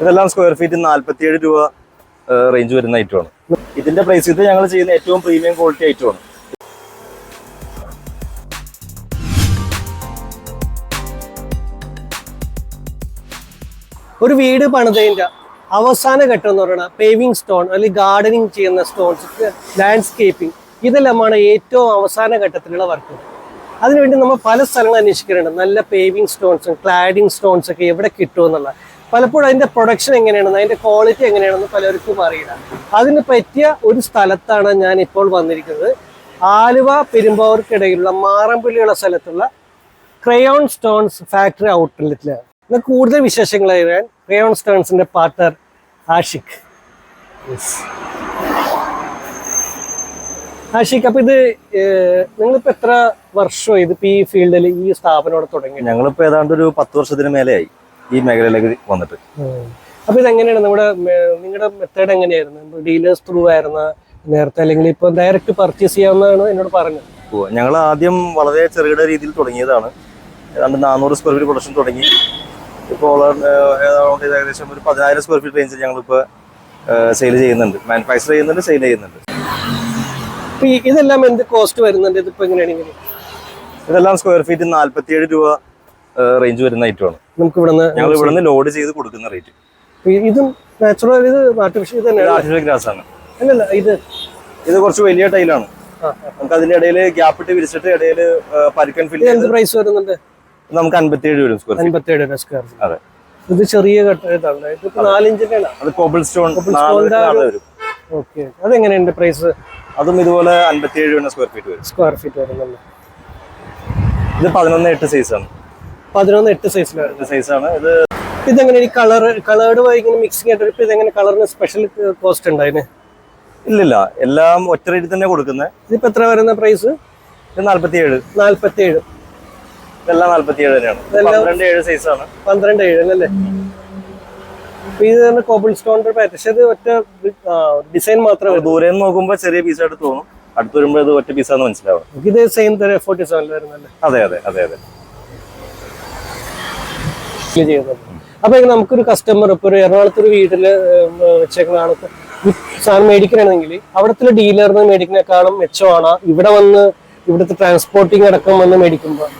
ഇതെല്ലാം square feet നാല്പത്തിയേഴ് രൂപ റേഞ്ച് വരുന്ന ഐറ്റമാണ് ഇതിന്റെ പ്രൈസ് ഇത് ഞങ്ങൾ ചെയ്യുന്ന ഏറ്റവും പ്രീമിയം ക്വാളിറ്റി ഐറ്റമാണ് ഒരു വീട് പണിതതിന്റെ അവസാന ഘട്ടം എന്ന് പറയുന്നത് പേവിങ് സ്റ്റോൺ അല്ലെങ്കിൽ ഗാർഡനിങ് ചെയ്യുന്ന സ്റ്റോൺസ് ലാൻഡ്സ്കേപ്പിംഗ് ഇതെല്ലാമാണ് ഏറ്റവും അവസാന ഘട്ടത്തിലുള്ള വർക്ക് അതിനുവേണ്ടി നമ്മൾ പല സ്ഥലങ്ങൾ അന്വേഷിക്കുന്നുണ്ട്. നല്ല പേവിങ് സ്റ്റോൺസും ക്ലാഡിങ് സ്റ്റോൺസൊക്കെ എവിടെ കിട്ടുമെന്നുള്ള പലപ്പോഴും അതിന്റെ പ്രൊഡക്ഷൻ എങ്ങനെയാണെന്ന് അതിന്റെ ക്വാളിറ്റി എങ്ങനെയാണെന്ന് പലർക്കും അറിയില്ല. അതിന് പറ്റിയ ഒരു സ്ഥലത്താണ് ഞാൻ ഇപ്പോൾ വന്നിരിക്കുന്നത്. ആലുവ പെരുമ്പാവൂർക്കിടയിലുള്ള മാറമ്പള്ളിയുള്ള സ്ഥലത്തുള്ള ക്രയോൺ സ്റ്റോൺസ് ഫാക്ടറി ഔട്ട്ലെറ്റിലാണ് ഇന്ന് കൂടുതൽ വിശേഷങ്ങൾ അറിയാൻ ക്രയോൺ സ്റ്റോൺസിന്റെ പാർട്ണർ ആഷിഖ്. ആഷിഖ് അപ്പൊ ഇത് നിങ്ങളിപ്പോ എത്ര വർഷമായി ഇതിപ്പോ ഈ ഫീൽഡിൽ ഈ സ്ഥാപനം തുടങ്ങി ഞങ്ങളിപ്പോ ഏതാണ്ട് ഒരു പത്ത് വർഷത്തിന് മേലെയായി. ഈ മേഖലയിലേക്ക് വന്നിട്ട്. അപ്പൊ ഇത് എങ്ങനെയാണ് നമ്മുടെ നിങ്ങളുടെ മെത്തേഡ് എങ്ങനെയായിരുന്നു? ഡീലേഴ്സ് ത്രൂ ആയിരുന്ന നേരത്തെ അല്ലെങ്കിൽ ഇപ്പൊ ഡയറക്റ്റ് പർച്ചേസ് ചെയ്യാവുന്നതാണ് എന്നോട് പറഞ്ഞത്? ഞങ്ങൾ ആദ്യം വളരെ ചെറുകിട രീതിയിൽ തുടങ്ങിയതാണ്. ഏതാണ്ട് നാനൂറ് സ്ക്വയർ ഫീറ്റ് പ്രൊഡക്ഷൻ തുടങ്ങി. ഇപ്പോൾ ഏതാണ്ട് ഏകദേശം ഒരു പതിനായിരം സ്ക്വയർ ഫീറ്റ് റേഞ്ചിൽ ഞങ്ങളിപ്പോൾ സെയിൽ ചെയ്യുന്നുണ്ട്. മാനുഫാക്ചർ ചെയ്യുന്നുണ്ട് സെയിൽ ചെയ്യുന്നുണ്ട്. ഇതെല്ലാം എന്ത് കോസ്റ്റ് വരുന്നുണ്ട്? ഇതിപ്പോ എങ്ങനെയാണെങ്കിൽ ഇതെല്ലാം സ്ക്വയർ ഫീറ്റ് നാല്പത്തിയേഴ് രൂപ റേഞ്ച് വരുന്ന ഐറ്റമാണ് നമുക്ക് ഇവിടുന്ന് ഞങ്ങൾ ഇവിടെ ലോഡ് ചെയ്ത് കൊടുക്കുന്ന റേറ്റ് ഇതും നാച്ചുറൽ ഇത് ആർട്ടിഫിഷ്യൽ തന്നെയാണ്? ആർട്ടിഫിഷ്യൽ ഗ്രാസ് ആണ്. അല്ലല്ല ഇത് ഇത് കുറച്ച് വലിയ ടൈലാണ്. നമുക്ക് അതിന്റെ ഇടയിൽ ഗ്യാപ്പ് ഇട്ട് വിരിച്ചിട്ട് ഇടയിൽ പരുക്കൻ ഫിൽ എന്ത് പ്രൈസ് വരുന്നുണ്ട്? നമുക്ക് അൻപത്തിയേഴ് വരും സ്ക്വയർ ഫീറ്റ് അൻപത്തേഴ് രൂപ സ്ക്വയർ അതെ. ഇത് ചെറിയ ഘട്ട ഇതാണ്. ഇതിപ്പോ നാലിഞ്ചിന്റെ അത്. കോബിൾ സ്റ്റോൺ വരും. ഓക്കെ അതെങ്ങനെയുണ്ട് പ്രൈസ് അതും ഇതുപോലെ അൻപത്തിയേഴ് സ്ക്വയർ ഫീറ്റ് വരും. സ്ക്വയർ ഫീറ്റ് വരുന്നുണ്ട്. ഇത് പതിനൊന്ന് എട്ട് സൈസ് ആണ്. പതിനൊന്ന് എട്ട് സൈസിൽ സൈസാണ് ഇത് ഇതെങ്ങനെ ഈ കളർ കളേർഡ് ഇങ്ങനെ മിക്സിങ് ആയിട്ട് ഇപ്പൊ ഇതെങ്ങനെ കളറിന് സ്പെഷ്യൽ കോസ്റ്റ് ഉണ്ട് അതിന്? ഇല്ലില്ല. എല്ലാം ഒറ്റ റേറ്റിൽ തന്നെ കൊടുക്കുന്നത് ഇതിപ്പോ എത്ര വരുന്ന പ്രൈസ് ഇത് നാല്പത്തിയേഴ്. നാല്പത്തി ഏഴ് ഇതെല്ലാം നാല്പത്തിയേഴ് തന്നെയാണ്. പന്ത്രണ്ട് ഏഴ് സൈസ് ആണ്. പന്ത്രണ്ട് ഏഴ് അല്ലേ? ഇത് തന്നെ കോബിൾ സ്റ്റോണിന്റെ പാറ്റേൺ പക്ഷെ ഇത് ഒറ്റ ഡിസൈൻ മാത്രമേ വരൂ ദൂരെ നിന്ന് നോക്കുമ്പോൾ ചെറിയ പീസായിട്ട് തോന്നും. അടുത്ത് വരുമ്പോൾ ഇത് ഒറ്റ പീസാന്ന് മനസ്സിലാവും ഇത് സെയിം ഫോർട്ടി സെവനിൽ വരുന്നല്ലേ അതെ അതെ അതെ അതെ. ചെയ്യുന്നത് അപ്പൊ നമുക്കൊരു കസ്റ്റമർ ഇപ്പൊ ഒരു എറണാകുളത്ത് ഒരു വീട്ടിൽ വെച്ചേക്കുന്ന സാധനം മേടിക്കണമെങ്കിൽ അവിടുത്തെ ഡീലറിന് മേടിക്കുന്നേക്കാളും മെച്ചമാണ്. ഇവിടെ വന്ന് ഇവിടുത്തെ ട്രാൻസ്പോർട്ടിങ് അടക്കം വന്ന് മേടിക്കുമ്പോൾ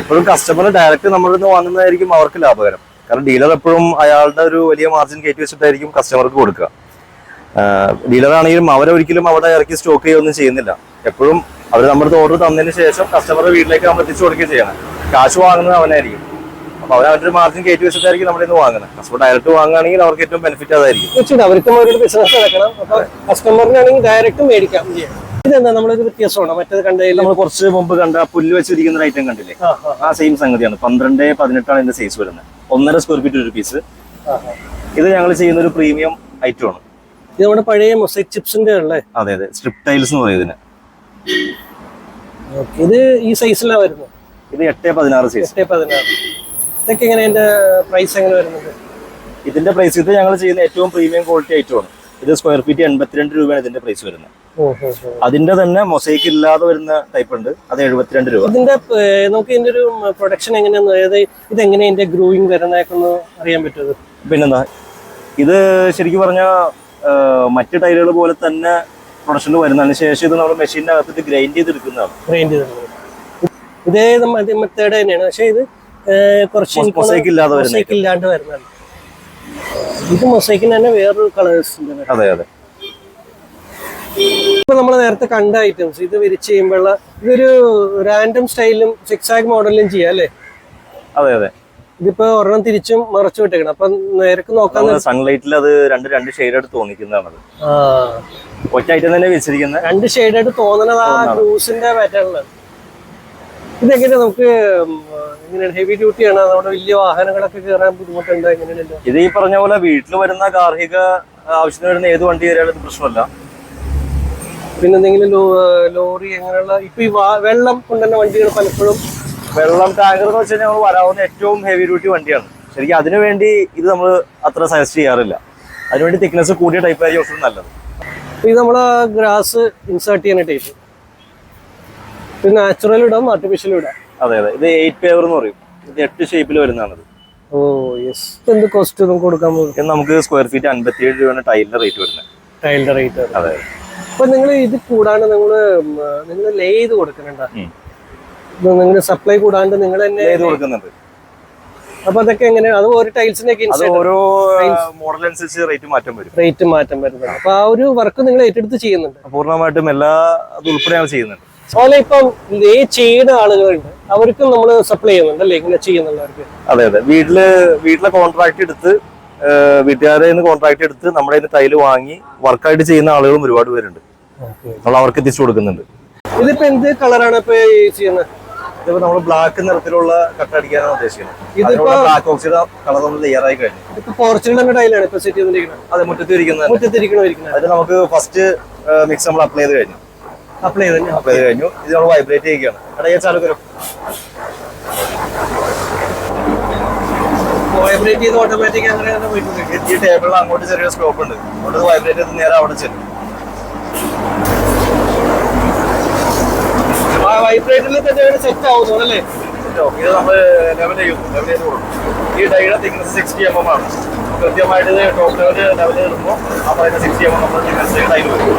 എപ്പോഴും കസ്റ്റമർ ഡയറക്റ്റ് നമ്മളിൽ നിന്ന് വാങ്ങുന്നതായിരിക്കും അവർക്ക് ലാഭകരം. കാരണം ഡീലർ എപ്പോഴും അയാളുടെ ഒരു വലിയ മാർജിൻ കയറ്റി വെച്ചിട്ടായിരിക്കും കസ്റ്റമർക്ക് കൊടുക്കുക. ഡീലർ ആണെങ്കിലും അവരൊരിക്കലും അവിടെ ഇറക്കി സ്റ്റോക്ക് ചെയ്യുകയൊന്നും ചെയ്യുന്നില്ല. എപ്പോഴും അവർ നമ്മുടെ ഓർഡർ തന്നതിന് ശേഷം കസ്റ്റമറുടെ വീട്ടിലേക്ക് നമ്മൾ എത്തിച്ചു കൊടുക്കുകയും ചെയ്യണം. കാശ് വാങ്ങുന്നത് അവനായിരിക്കും. അപ്പൊ അവർ അവരുടെ മാർജിൻ കയറ്റി വെച്ചിട്ടായിരിക്കും നമ്മുടെ ഇന്ന് വാങ്ങുന്നത് കസ്റ്റമർ ഡയറക്റ്റ് വാങ്ങുകയാണെങ്കിൽ അവർക്ക് ഏറ്റവും ബെനിഫിറ്റ് അതായിരിക്കും. തീർച്ചയായിട്ടും അവർക്കും അവരുടെ ബിസിനസ് നടക്കണം. അപ്പൊ കസ്റ്റമറിനാണെങ്കിൽ ഡയറക്റ്റ് മേടിക്കാം ഇതെന്താ നമ്മളൊരു വ്യത്യാസമാണ്? മറ്റേത് കണ്ടതിൽ? നമ്മൾ കുറച്ച് മുമ്പ് കണ്ട പുല്ല് വെച്ചിരിക്കുന്ന ഐറ്റം കണ്ടില്ലേ? ആ, സെയിം സംഗതിയാണ്. പന്ത്രണ്ട് പതിനെട്ടാണ് ഇതിന്റെ സൈസ് വരുന്നത്. ഒന്നര സ്ക്വയർ ഫീറ്റ് ഒരു പീസ്. ഇത് ഞങ്ങൾ ചെയ്യുന്ന ഒരു പ്രീമിയം ഐറ്റം ആണ്. ഇത് നമ്മുടെ പഴയ മൊസൈക് ചിപ്സിന്റെ അല്ലേ? അതെ അതെ. സ്ട്രിപ്പ് ടൈൽസ് എന്ന് പറയുന്നത് ഇത് ഈ സൈസിലാണ് വരുന്നത്? ഇത് എട്ട് പതിനാറ് സൈസ് എട്ട് പതിനാറ്. ഇതൊക്കെ എങ്ങനെ അതിന്റെ പ്രൈസ് എങ്ങനെ വരുന്നത്? ഇതിന്റെ പ്രൈസ് ഇത് ഞങ്ങൾ ചെയ്യുന്ന ഏറ്റവും പ്രീമിയം ക്വാളിറ്റി ഐറ്റം ആണ്. ഇത് സ്ക്വയർ ഫീറ്റ് എൺപത്തിരണ്ട് രൂപയാണ് ഇതിന്റെ പ്രൈസ് വരുന്നത്. അതിന്റെ തന്നെ മൊസൈക്ക് ഇല്ലാതെ വരുന്ന ടൈപ്പ് ഉണ്ട്. അത് എഴുപത്തിരണ്ട് രൂപ. ഇതിന്റെ നമുക്ക് ഇതിന്റെ ഒരു പ്രൊഡക്ഷൻ എങ്ങനെയാന്ന് അതായത് ഇതെങ്ങനെ ഇതിന്റെ ഗ്രൂയിങ് വരുന്നതൊക്കെ അറിയാൻ പറ്റുന്നത് പിന്നെന്താ? ഇത് ശരിക്കും പറഞ്ഞാൽ മറ്റ് ടൈലുകൾ പോലെ തന്നെ പ്രൊഡക്ഷനിൽ വരുന്നതിന് ശേഷം ഇത് നമ്മൾ അകത്ത് ഗ്രൈൻഡ് ചെയ്തെടുക്കുന്നതാണ്. ഗ്രൈൻഡ് ചെയ്തെടുക്കുന്നത്. ഇതേ മെത്തേഡ് തന്നെയാണ്. പക്ഷേ ഇത് കുറച്ച് മൊ- എനിക്ക് mosaic ഇല്ലാതെ വരുന്ന ഇല്ലാണ്ട് വരുന്നതാണ്. ഇത് മൊസൈക്കിന് തന്നെ വേറൊരു കളേഴ്സ് ഉണ്ട് അതെ അതെ. ഇപ്പൊ നമ്മൾ നേരത്തെ കണ്ട ഐറ്റംസ് ഇത് വിരിച്ച് ചെയ്യുമ്പോഴുള്ള ഇതൊരു റാൻഡം സ്റ്റൈലും സിക്സ് മോഡലും മോഡലിലും ചെയ്യാം അല്ലേ? അതെ അതെ. ഇതിപ്പോ ഒരെണ്ണം തിരിച്ചും മറച്ചു വിട്ടേക്കണം. അപ്പൊ നേരക്ക് നോക്കാൻ നമ്മൾ സൺലൈറ്റിൽ അത് രണ്ട് രണ്ട് ഷെയ്ഡ് ആയിട്ട് തോന്നിക്കുന്നതാണ് ഒറ്റ ഐറ്റം തന്നെ വെച്ചിരിക്കുന്നത് രണ്ട് ഷെയ്ഡ് ആയിട്ട് തോന്നണത് ആ ഗ്രൂസിന്റെ പാറ്റേണിലാണ് ഇതെങ്ങനെ നമുക്ക് എങ്ങനെയാണ്? ഹെവി ഡ്യൂട്ടി ആണ്? നമ്മുടെ വലിയ വാഹനങ്ങളൊക്കെ കയറാൻ ബുദ്ധിമുട്ടുണ്ട്? എങ്ങനെയല്ലോ ഇത്? ഈ പറഞ്ഞ പോലെ വീട്ടിൽ വരുന്ന ഗാർഹിക ആവശ്യത്തിന് വരുന്ന ഏത് വണ്ടി കയറിയാലും പ്രശ്നമല്ല. പിന്നെ എന്തെങ്കിലും ലോറി അങ്ങനെയുള്ള ഇപ്പൊ ഈ വെള്ളം കൊണ്ടുവന്ന വണ്ടികൾ പലപ്പോഴും വെള്ളം ടാങ്കർ എന്ന് വെച്ച് കഴിഞ്ഞാൽ നമ്മൾ വരാവുന്ന ഏറ്റവും ഹെവി ഡ്യൂട്ടി വണ്ടിയാണ്. ശരിക്കും അതിനുവേണ്ടി ഇത് നമ്മൾ അത്ര സജസ്റ്റ് ചെയ്യാറില്ല. അതിനുവേണ്ടി തിക്നെസ് കൂടിയ ടൈപ്പ് ആയിരിക്കും നല്ലത്. ഇത് നമ്മളെ ഗ്രാസ് ഇൻസേർട്ട് ചെയ്യുന്ന ടൈപ്പ് ഇത് നാച്ചുറൽ ഇടാം ആർട്ടിഫിഷ്യൽ ഇടാം. അതെ അതെ. ഇത് എയ്റ്റ് പേവർ എന്ന് പറയും. ഇത് എട്ട് ഷേപ്പിൽ വരുന്നതാണത്. ഓ യെസ് എന്ത് കോസ്റ്റ് നമുക്ക് കൊടുക്കാൻ പോകും? നമുക്ക് സ്ക്വയർ ഫീറ്റ് അൻപത്തിയേഴ് രൂപയാണ് ടൈലിന്റെ റേറ്റ് വരുന്നത്. ടൈലിന്റെ റേറ്റ് അതെ. അപ്പൊ നിങ്ങൾ ഇത് കൂടാണ്ട് നിങ്ങൾ നിങ്ങൾ ലേ ചെയ്ത് കൊടുക്കുന്നുണ്ടോ. നിങ്ങൾ സപ്ലൈ കൂടാണ്ട് നിങ്ങൾ തന്നെ ചെയ്ത് കൊടുക്കുന്നുണ്ട്. അപ്പൊ അതൊക്കെ എങ്ങനെയാണ് അത് ഓരോ ടൈൽസിന്റെ ഓരോ മോഡൽ അനുസരിച്ച് റേറ്റ് മാറ്റം വരും. റേറ്റ് മാറ്റം വരുന്നത് അപ്പൊ ആ ഒരു വർക്ക് നിങ്ങൾ ഏറ്റെടുത്ത് ചെയ്യുന്നുണ്ട്. പൂർണമായിട്ടും എല്ലാ അത് ഉൾപ്പെടെ ചെയ്യുന്നുണ്ട് അതുപോലെ ഇപ്പം ഈ ചെയ്യുന്ന ആളുകളുണ്ട് അവർക്കും നമ്മൾ സപ്ലൈ ചെയ്യുന്നുണ്ട് അല്ലേ? ഇങ്ങനെ ചെയ്യുന്നുള്ളവർക്ക്. അതെ അതെ. വീട്ടിൽ വീട്ടിലെ കോൺട്രാക്ട് എടുത്ത് വീട്ടുകാരെ കോൺട്രാക്ട് എടുത്ത് നമ്മുടെ കയ്യിൽ ടൈൽ വാങ്ങി വർക്കായിട്ട് ചെയ്യുന്ന ആളുകളും ഒരുപാട് പേരുണ്ട്. നമ്മൾ അവർക്ക് എത്തിച്ചു കൊടുക്കുന്നുണ്ട്. ഇതിപ്പോ എന്ത് കളറാണ് ഇപ്പൊ ചെയ്യുന്നത് ഇതിപ്പോ നമ്മൾ ബ്ലാക്ക് നിറത്തിലുള്ള കട്ട അടിക്കാനാണ് ഉദ്ദേശിക്കുന്നത്. ഇതിപ്പോ- ബ്ലാക്ക് ഓക്സൈഡ് കളർ നമ്മൾ തയ്യാറായി കഴിഞ്ഞു. പോർച്ചുഗലിന്റെ ടൈലാണ് ഇപ്പൊ സെറ്റ് ചെയ്തിരിക്കുന്നത് അതെ മുറ്റത്ത് ഇരിക്കുന്നത്. മുറ്റത്തിരിക്കണോ അതിന് നമുക്ക് ഫസ്റ്റ് മിക്സ് നമ്മൾ അപ്ലൈ ചെയ്ത് കഴിഞ്ഞു. അപ്ലൈ ചെയ്ത് അപ്ലൈ ചെയ്ത് കഴിഞ്ഞു. ഇത് നമ്മൾ വൈബ്രേറ്റ് ചെയ്യുകയാണ് ഇടയെ ചാലുകരും വൈബ്രേറ്റ് ചെയ്ത് ഓട്ടോമാറ്റിക് അങ്ങനെ തന്നെ പോയിട്ടുണ്ട് ഈ ടേബിളിൽ അങ്ങോട്ട് ചെറിയ സ്കോപ്പ് ഉണ്ട്. അങ്ങോട്ട് വൈബ്രേറ്റ് ചെയ്ത് നേരെ അവിടെ ചെല്ലും. വൈബ്രേറ്ററിൽ തന്നെ സെറ്റ് ആവുന്നു അല്ലേ? ഇത് നമ്മൾ ലെവൽ ചെയ്യുന്നു ലെവൽ ചെയ്ത് കൊടുക്കും ഈ ഡൈയുടെ തിക്നസ് സിക്സ്റ്റി എം എം ആണ്. കൃത്യമായിട്ട് ഇത് ടോപ്പ് ലെവൽ ലെവൽ ചെയ്യുമ്പോൾ ആ പറയുന്ന സിക്സ്റ്റി എം എം നമ്മൾ തിക്നസ് ഡൈയിൽ വരും.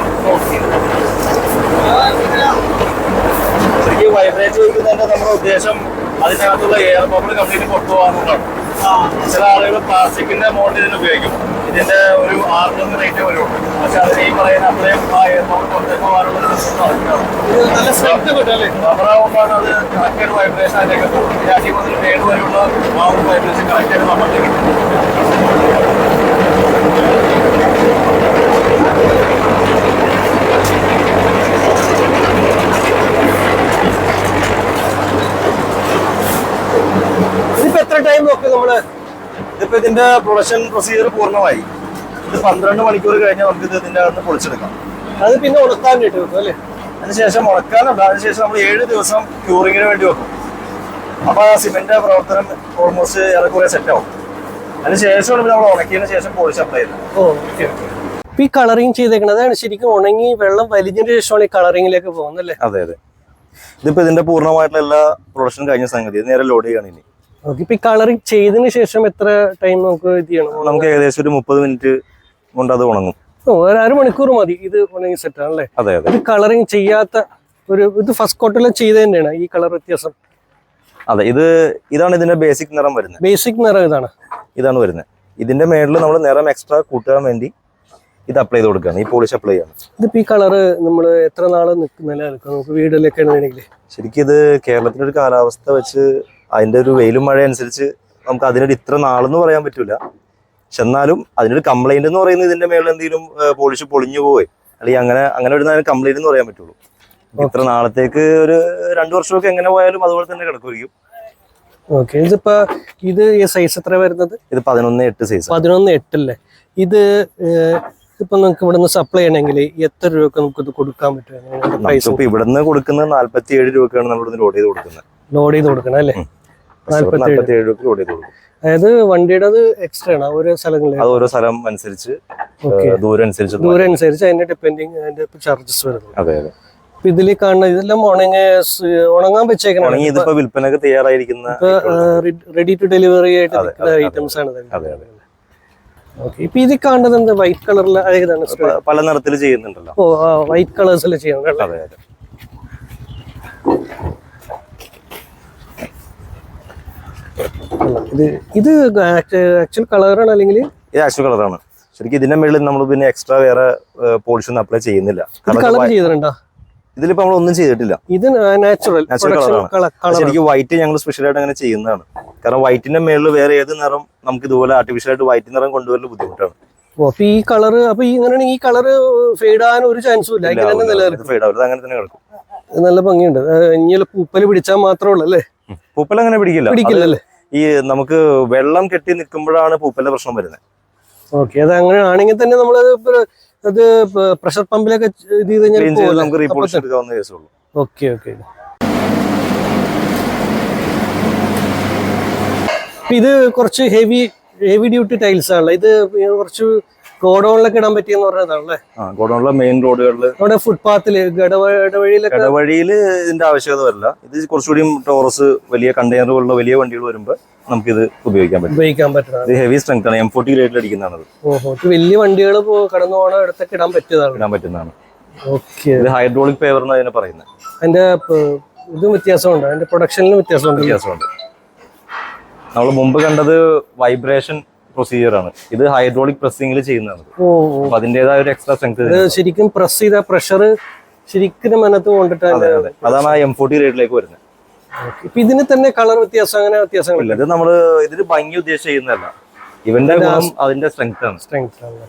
ശരിക്കും വൈബ്രേറ്റ് ചെയ്യുന്നതിന്റെ നമ്മുടെ ഉദ്ദേശം അതിനകത്തുള്ള എയർ ബബിൾ കംപ്ലീറ്റ് പുറത്തു പോകാന്നുള്ളതാണ് ചില ആളുകൾ പ്ലാസ്റ്റിക്കിന്റെ മോഡൽ ഇതിന് ഉപയോഗിക്കും. ഇതിന്റെ ഒരു ആർക്കും റേറ്റ് വരും പക്ഷെ അതിന് ഈ പറയുന്ന അത്രയും പുറത്തേക്ക് പോകാനുള്ള നല്ല സ്ട്രെങ്ത് അത് കണക്റ്റഡ് വൈബ്രേഷൻ അതിലേക്ക് ഈ അടി മുതൽ വരെയുള്ള ആ ഒരു വൈബ്രേഷൻ കറക്റ്റായിട്ട് നമ്മളിലേക്ക് ഇതിന്റെ പ്രൊഡക്ഷൻ പ്രൊസീജിയർ പൂർണമായി. ഇത് പന്ത്രണ്ട് മണിക്കൂർ കഴിഞ്ഞാൽ നമുക്ക് ഇത് ഇതിന്റെ അകത്ത് പൊളിച്ചെടുക്കാം. അത് പിന്നെ ഉണക്കാൻ കിട്ടും അല്ലേ? അതിനുശേഷം ഉണക്കാനുണ്ട് അതിനുശേഷം നമ്മൾ ഏഴ് ദിവസം ക്യൂറിങ്ങിന് വേണ്ടി വെക്കും. അപ്പൊ ആ സിമെന്റ് പ്രവർത്തനം ഓൾമോസ്റ്റ് ഏറെക്കുറെ സെറ്റ് ആവും. അതിനുശേഷമാണ് പിന്നെ നമ്മൾ ഉണക്കിയതിന് ശേഷം പോളിഷ് അപ്ലൈ ചെയ്യുന്നത്. ഓക്കെ ഈ കളറിങ് ചെയ്തേക്കുന്നത് അതാണ് ശരിക്കും ഉണങ്ങി വെള്ളം വലിഞ്ഞതിന് ശേഷമാണ് ഈ കളറിങ്ങിലേക്ക് പോകുന്നത് അല്ലേ? അതെ അതെ. ഇതിപ്പോ ഇതിന്റെ പൂർണമായിട്ടുള്ള എല്ലാ പ്രൊഡക്ഷൻ കഴിഞ്ഞ സംഗതി. നേരെ ലോഡ് ചെയ്യാണ് ഇനി. ഓക്കെ ഇപ്പൊ ഈ കളറിങ് ചെയ്തതിന് ശേഷം എത്ര ടൈം നമുക്ക് ഇത് ചെയ്യണം? നമുക്ക് ഏകദേശം ഒരു മുപ്പത് മിനിറ്റ് കൊണ്ട് അത് ഉണങ്ങും. ഓ ഒരു അരമണിക്കൂർ മതി. ഇത് ഉണങ്ങി സെറ്റ് ആണല്ലേ? അതെ അതെ. ഇത് കളറിങ് ചെയ്യാത്ത ഒരു ഇത് ഫസ്റ്റ് കോട്ടെല്ലാം ചെയ്ത് തന്നെയാണ് ഈ കളർ വ്യത്യാസം. അതെ ഇത് ഇതാണ് ഇതിന്റെ ബേസിക് നിറം വരുന്നത്. ബേസിക് നിറം ഇതാണ്. ഇതാണ് വരുന്നത്. ഇതിന്റെ മേളിൽ നമ്മൾ നിറം എക്സ്ട്രാ കൂട്ടാൻ വേണ്ടി ഇത് അപ്ലൈ ചെയ്ത് കൊടുക്കുകയാണ്. ഈ പോളിഷ് അപ്ലൈ ചെയ്യാണ്. ഇതിപ്പോ ഈ കളറ് നമ്മൾ എത്ര നാൾ നിൽക്കും നമുക്ക് വീട്ടിലൊക്കെ ആണെന്നുണ്ടെങ്കിൽ ശരിക്കും ഇത് കേരളത്തിന്റെ ഒരു കാലാവസ്ഥ വെച്ച് അതിന്റെ ഒരു വെയിലും മഴ അനുസരിച്ച് നമുക്ക് അതിനൊരു ഇത്ര നാളെന്ന് പറയാൻ പറ്റൂല. പക്ഷെ എന്നാലും അതിനൊരു കംപ്ലൈന്റ് എന്ന് പറയുന്നത് ഇതിന്റെ മേളിൽ എന്തെങ്കിലും പോളിഷ് പൊളിഞ്ഞു പോയി അല്ലെങ്കിൽ അങ്ങനെ അങ്ങനെ ഒരു കംപ്ലൈന്റ് എന്ന് പറയാൻ പറ്റുള്ളൂ. ഇത്ര നാളത്തേക്ക് ഒരു രണ്ടു വർഷമൊക്കെ എങ്ങനെ പോയാലും അതുപോലെ തന്നെ കിടക്കുമായിരിക്കും. ഓക്കെ ഇതിപ്പോ ഇത് സൈസ് എത്ര വരുന്നത്? ഇത് പതിനൊന്ന് എട്ട് സൈസ് പതിനൊന്ന് എട്ടല്ലേ ഇത് ഇപ്പൊ നമുക്ക് ഇവിടുന്ന് സപ്ലൈ ചെയ്യണമെങ്കിൽ എത്ര രൂപക്ക് നമുക്ക് ഇത് കൊടുക്കാൻ പറ്റും? ഇവിടെ നിന്ന് ഇവിടുന്ന് കൊടുക്കുന്നത് നാല്പത്തി ഏഴ് രൂപക്കാണ് നമ്മൾ ഇവിടുന്ന് ലോഡ് ചെയ്ത് കൊടുക്കുന്നത്. ലോഡ് ചെയ്ത് കൊടുക്കണം അല്ലേ? നാല്പത്തേഴ്. നാല്പത്തി ഏഴ്. രൂപ അതായത് വണ്ടിയുടെ അത് എക്സ്ട്രാ ആണ്. ഓരോ സ്ഥലങ്ങളിൽ അത് ഓരോ സ്ഥലം അനുസരിച്ച് ദൂരം അനുസരിച്ച് ദൂരം അനുസരിച്ച് അതിന്റെ ഡിപ്പെൻഡിങ് അതിന്റെ ചാർജസ് വരുന്നത്. അതെ അതെ. ഇതിൽ കാണുന്ന ഇതെല്ലാം ഉണങ്ങ ഉണങ്ങാൻ ഉണങ്ങി വെച്ചേക്കണം ഇതിപ്പോ വിൽപ്പനക്ക് തയ്യാറായിരിക്കുന്ന റെഡി ടു ഡെലിവറി ആയിട്ട് ഐറ്റംസ് ആണ് ഇപ്പൊ ഇത് കാണുന്നത് എന്താ? വൈറ്റ് കളറിൽ പല നിറത്തിൽ ചെയ്യുന്നുണ്ടല്ലോ. ഓ വൈറ്റ് കളേഴ്സിൽ ചെയ്യണം അല്ലേ അതെ അതെ ഇത് ഇത് ആക്ച്വൽ കളറാണ് അല്ലെങ്കിൽ? ഇത് ആക്ച്വൽ കളറാണ് ശരിക്കും ഇതിന്റെ മുകളിൽ നമ്മൾ പിന്നെ എക്സ്ട്രാ വേറെ പോളിഷ് ഒന്നും അപ്ലൈ ചെയ്യുന്നില്ല. കളർ ചെയ്തിട്ടുണ്ടോ? ഇതിലിപ്പോ നമ്മൾ ഒന്നും ചെയ്തിട്ടില്ല. ഇത് നാച്ചുറൽ നാച്ചുറൽ കളറാണ് ശരിക്കും വൈറ്റ് ഞങ്ങൾ സ്പെഷ്യൽ ആയിട്ട് അങ്ങനെ ചെയ്യുന്നതാണ്. കാരണം വൈറ്റിന്റെ മേളിൽ വേറെ ഏത് നിറം നമുക്ക് ഇതുപോലെ ആർട്ടിഫിഷ്യൽ ആയിട്ട് വൈറ്റ് നിറം കൊണ്ടുവരൽ ബുദ്ധിമുട്ടാണ്. അപ്പൊ ഈ കളർ അപ്പൊ ഈ ഇങ്ങനെയാണെങ്കിൽ ഈ കളർ ഫെയ്ഡ് ആകാൻ ഒരു ചാൻസും ഇല്ല. ഇങ്ങനെ തന്നെ നിലനിൽക്കും. ഫെയ്ഡ് ആവില്ല അങ്ങനെ തന്നെ കിടക്കും. നല്ല ഭംഗിയുണ്ട്. ഇനി പൂപ്പൽ പിടിച്ചാൽ മാത്രമേ ഉള്ളൂ അല്ലേ? പൂപ്പൽ അങ്ങനെ പിടിക്കില്ല. പിടിക്കില്ലല്ലേ? ഈ നമുക്ക് വെള്ളം കെട്ടി നിൽക്കുമ്പോഴാണ് പൂപ്പലിന്റെ പ്രശ്നം വരുന്നത്. ഓക്കെ അത് അങ്ങനെ ആണെങ്കിൽ തന്നെ നമ്മൾ അത് പ്രഷർ പമ്പിലൊക്കെ ഇത് ചെയ്ത് കഴിഞ്ഞാൽ നമുക്ക് റിപ്പോർട്ട് റീപോളിഷ് എടുക്കാവുന്ന കേസുള്ളൂ ഉള്ളൂ. Okay okay. ഇത് കുറച്ച് ഹെവി ഹെവി ഡ്യൂട്ടി ടൈൽസ് ആണല്ലോ. ഇത് കുറച്ച് ഗോഡൌണിലൊക്കെ ഇടാൻ പറ്റിയെന്ന് പറഞ്ഞതാണല്ലേ? ആ ഗോഡൌണിലെ മെയിൻ റോഡുകളിൽ നമ്മുടെ ഫുട്പാത്തിൽ ഇടവഴിയിലൊക്കെ ഇടവഴിയിൽ ഇതിന്റെ ആവശ്യകത വരില്ല. ഇത് കുറച്ചുകൂടി ടോറസ് വലിയ കണ്ടെയ്നറുകളുള്ള വലിയ വണ്ടികൾ വരുമ്പോൾ ഇത് ഉപയോഗിക്കാൻ പറ്റും. ഉപയോഗിക്കാൻ പറ്റും ഹെവി സ്ട്രെങ്ത് ആണ്. എം ഫോർട്ടി ഗ്രേഡിൽ അടിക്കുന്നതാണ് ഓഹോ വലിയ വണ്ടികൾ കടന്നു പോകണ ഇടത്തൊക്കെ ഇടാൻ പറ്റിയതാണ്. ഇടാൻ പറ്റുന്നതാണ്. ഓക്കെ. ഇത് ഹൈഡ്രോളിക് പേവർ എന്ന് അതിനെ പറയുന്നത് അതിന്റെ ഇതും വ്യത്യാസമുണ്ട്. അതിന്റെ പ്രൊഡക്ഷനിലും വ്യത്യാസമുണ്ട്. വ്യത്യാസമുണ്ട്. നമ്മൾ മുമ്പ് കണ്ടത് വൈബ്രേഷൻ പ്രൊസീജിയർ ആണ്. ഇത് ഹൈഡ്രോളിക് പ്രസ്സിംഗിൽ ചെയ്യുന്നതാണ്. അപ്പൊ അതിന്റേതായ ഒരു എക്സ്ട്രാ സ്ട്രെങ്ത് ശരിക്കും പ്രസ് ചെയ്ത പ്രഷർ ശരിക്കും മനത്ത് കൊണ്ടിട്ട് അതെ അതെ അതാണ് ആ എം ഫോർട്ടി റേറ്റിലേക്ക് വരുന്നത്. ഇപ്പൊ ഇതിന് തന്നെ കളർ വ്യത്യാസം അങ്ങനെ വ്യത്യാസങ്ങളില്ല ഇത് നമ്മൾ ഇതിന് ഭംഗി ഉദ്ദേശിച്ച് ചെയ്യുന്നതല്ല. ഇവന്റെ ഗുണം അതിന്റെ സ്ട്രെങ്ത് ആണ്. സ്ട്രെങ്ത് ആണ്.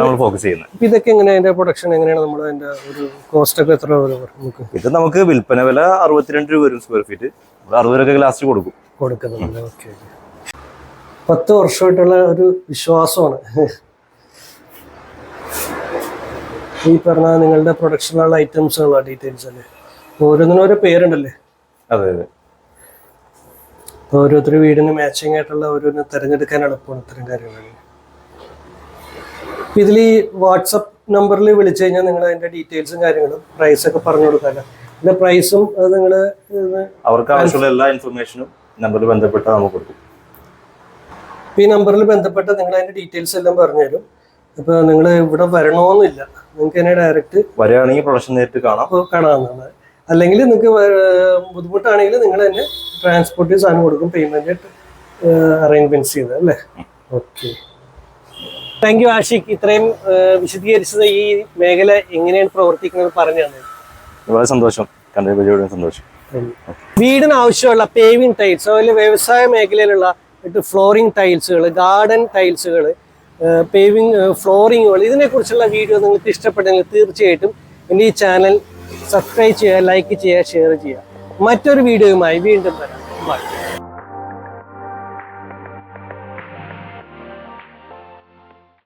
നമ്മൾ ഫോക്കസ് ചെയ്യുന്നത്. ഇതൊക്കെ എങ്ങനെ അതിന്റെ പ്രൊഡക്ഷൻ എങ്ങനെയാണ് നമ്മൾ അതിന്റെ ഒരു കോസ്റ്റ് ഒക്കെ എത്ര വരും നമുക്ക്? ഇത് നമുക്ക് വിൽപ്പന വില അറുപത്തിരണ്ട് രൂപ വരും സ്ക്വയർ ഫീറ്റ് അറുപത് രൂപ ഗ്ലാസ് കൊടുക്കും. കൊടുക്കുന്നുണ്ട്. ഓക്കെ. പത്ത് വർഷമായിട്ടുള്ള ഒരു വിശ്വാസമാണ്. ഈ പറഞ്ഞ നിങ്ങളുടെ പ്രൊഡക്ഷനുള്ള ഐറ്റംസുകളാണ് ഡീറ്റെയിൽസ് അല്ലേ? ഓരോന്നിനും ഓരോ പേരുണ്ടല്ലേ? അതെ അതെ. ഓരോരുത്തർ വീടിന് മാച്ചിങ് ആയിട്ടുള്ള ഓരോന്ന് തിരഞ്ഞെടുക്കാൻ എളുപ്പമാണ് ഇത്തരം കാര്യങ്ങൾ ഇതിൽ ഈ വാട്സപ്പ് നമ്പറിൽ വിളിച്ചു കഴിഞ്ഞാൽ നിങ്ങൾ അതിന്റെ ഡീറ്റെയിൽസും കാര്യങ്ങളും പ്രൈസ് ഒക്കെ പറഞ്ഞു കൊടുക്കാമല്ലോ അതിന്റെ പ്രൈസും അത് നിങ്ങൾ അവർക്ക് ആവശ്യമുള്ള എല്ലാ ഇൻഫർമേഷനും നമ്പറിൽ ബന്ധപ്പെട്ടാൽ നമുക്ക് കൊടുക്കും. ഈ നമ്പറിൽ ബന്ധപ്പെട്ട് നിങ്ങൾ അതിന്റെ ഡീറ്റെയിൽസ് എല്ലാം പറഞ്ഞു തരും അപ്പോൾ നിങ്ങൾ ഇവിടെ വരണമെന്നില്ല. നിങ്ങൾക്ക് തന്നെ ഡയറക്റ്റ് വരികയാണെങ്കിൽ പ്രൊഡക്ഷൻ നേരിട്ട് കാണാം. കാണാവുന്നതാണ്. അല്ലെങ്കിൽ നിങ്ങൾക്ക് ബുദ്ധിമുട്ടാണെങ്കിൽ നിങ്ങൾ തന്നെ ട്രാൻസ്പോർട്ട് സാധനം കൊടുക്കും പേയ്മെന്റ് അറേഞ്ച്മെന്റ്സ് ചെയ്ത് അല്ലേ? ഓക്കെ. താങ്ക് യു ആഷിഖ് ഇത്രയും വിശദീകരിച്ചത് ഈ മേഖല എങ്ങനെയാണ് പ്രവർത്തിക്കുന്നത് പറഞ്ഞു തന്നെ വളരെ സന്തോഷം. സന്തോഷം. വീടിന് ആവശ്യമുള്ള പേവിംഗ് ടൈൽസ് അതുപോലെ വ്യവസായ മേഖലയിലുള്ള ഫ്ലോറിംഗ് ടൈൽസുകൾ ഗാർഡൻ ടൈൽസുകൾ പേവിങ് ഫ്ലോറിങ്ങുകൾ ഇതിനെക്കുറിച്ചുള്ള വീഡിയോ നിങ്ങൾക്ക് ഇഷ്ടപ്പെട്ടെങ്കിൽ തീർച്ചയായിട്ടും എന്റെ ഈ ചാനൽ സബ്സ്ക്രൈബ് ചെയ്യുക ലൈക്ക് ചെയ്യുക ഷെയർ ചെയ്യുക. മറ്റൊരു വീഡിയോയുമായി വീണ്ടും വരാം. ബൈ